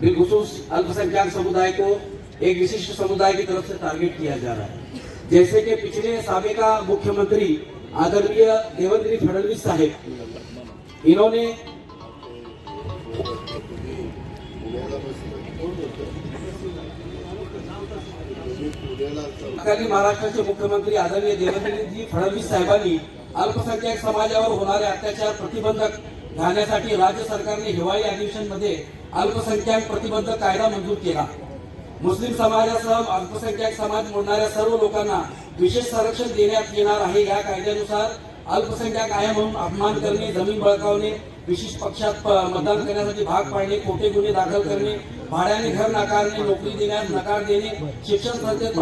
बिलखसूस अल्पसंख्यक समुदाय को एक विशिष्ट समुदाय की तरफ़ से टारगेट किया जा रहा है। जैसे कि पिछले सबका मुख्यमंत्री आदरणीय देवेंद्र फडणवीस साहेब, इन्होंने तत्कालीन महाराष्ट्राचे मुख्यमंत्री आदरणीय देवेंद्रजी फडणवीस साहेबांनी अल्पसंख्याक समाजावर होणारे अत्याचार प्रतिबंधक घालण्यासाठी राज्य सरकारने हिवाळी अधिवेशनमध्ये अल्पसंख्याक प्रतिबंधक कायदा मंजूर केला. मुस्लिम समाजासह अल्पसंख्याक समाज मोडणाऱ्या सर्व लोकांना विशेष संरक्षण देण्यात येणार आहे या कायद्यानुसार अल्पसंख्याक आहे म्हणून अपमान करणे जमीन बळकावणे विशेष पक्षात मतदान करण्यासाठी भाग पाडणे खोटे गुन्हे दाखल करणे भाड्याने घर नाकारणे नोकरी देण्यास नकार देणे शिक्षण संस्थेत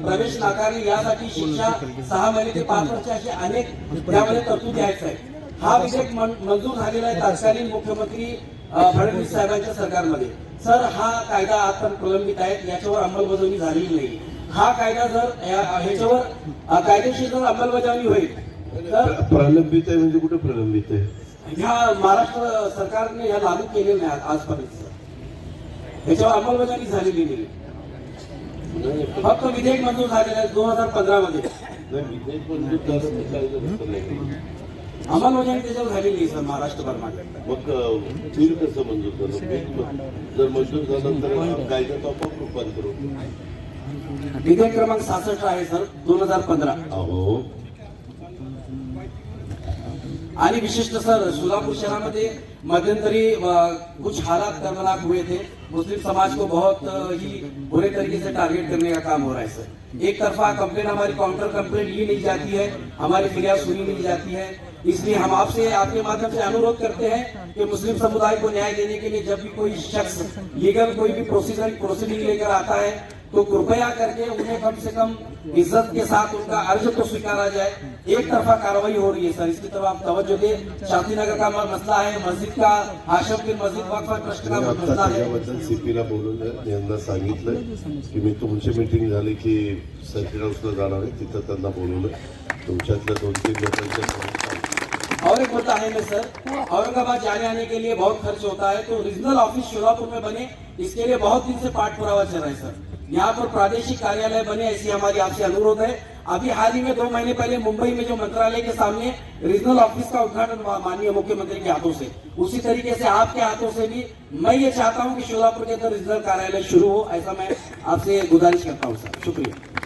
प्रवेश नाकारणे यासाठी शिक्षा सहा महिने ते पाच वर्ष असे अनेक त्यामध्ये तरतुदी आहेत साहेब हा विधेयक मन- मंजूर झालेला आहे तत्कालीन मुख्यमंत्री फडणवीस साहेबांच्या सरकारमध्ये. सर हा कायदा आता प्रलंबित आहे याच्यावर अंमलबजावणी झालेली नाही. हा कायदा जर ह्याच्यावर कायदेशीर जर अंमलबजावणी होईल तर प्रलंबित आहे म्हणजे कुठे प्रलंबित आहे? ह्या महाराष्ट्र सरकारने ह्या लागू केलेलं नाही आज- आजपर्यंत. ह्याच्यावर अंमलबजावणी झालेली नाही. फक्त विधेयक मंजूर झालेलं आहे दोन हजार पंधरा मध्ये नाही, नाही. अंमलबजावणी त्याच्यावर झालेली आहे सर महाराष्ट्रभरमध्ये मग बिल कसं मंजूर झालं? जर मंजूर झालं तर कायद्यात आपोआप रूपांतर. विधेयक क्रमांक सहासष्ट आहे सर दोन हजार पंधरा. आणि विशिष्ट सर, सोलापुर शहर में मध्यंतरी कुछ हालात दर्दनाक हुए थे. मुस्लिम समाज को बहुत ही बुरे तरीके से टारगेट करने का काम हो रहा है, सर. एक तरफा कंप्लेन हमारी काउंटर कंप्लेन ली नहीं जाती है, हमारी फिरियाद सुनी नहीं जाती है. इसलिए हम आपसे, आपके माध्यम से अनुरोध करते हैं कि मुस्लिम समुदाय को न्याय देने के लिए जब भी कोई शख्स लीगल कोई भी प्रोसीजर प्रोसीडिंग लेकर आता है तो कृपया करके उन्हें कम से कम इज़्ज़त के साथ उनका अर्ज़ को स्वीकारा जाए। एक तरफा कार्रवाई हो रही है सर। इसकी तरफ़ आप तवज्जो दें। शांतिनगर का मसला है मस्जिद का आशफ की मस्जिद वक्फ ट्रस्ट का मसला है। त्याच्याबद्दल सीपीला बोलवलं यांना सांगितलं की मी तुमची मीटिंग झाली की सर्किट हाऊसला जाणार आहे तिथं त्यांना बोलवलं तुमच्यातल्या दोन तीन लोकांच्या और एक होता है मैं सर। औरंगाबाद जाने आने के लिए बहुत खर्च होता है तो रीजनल ऑफ़िस शोलापुर में बने इसके लिए बहुत दिन से पाठ पुरावा चल रहा है सर। यहाँ पर प्रादेशिक कार्यालय बने, ऐसी हमारी आपसे अनुरोध है। अभी हाल ही में दो महीने पहले मुंबई में जो मंत्रालय के सामने रीजनल ऑफ़िस का उद्घाटन माननीय मुख्यमंत्री के हाथों से, उसी तरीके से आपके हाथों से भी मैं ये चाहता हूँ कि शोलापुर के अंदर रीजनल कार्यालय शुरू हो, ऐसा मैं आपसे गुजारिश करता हूँ, सर। शुक्रिया।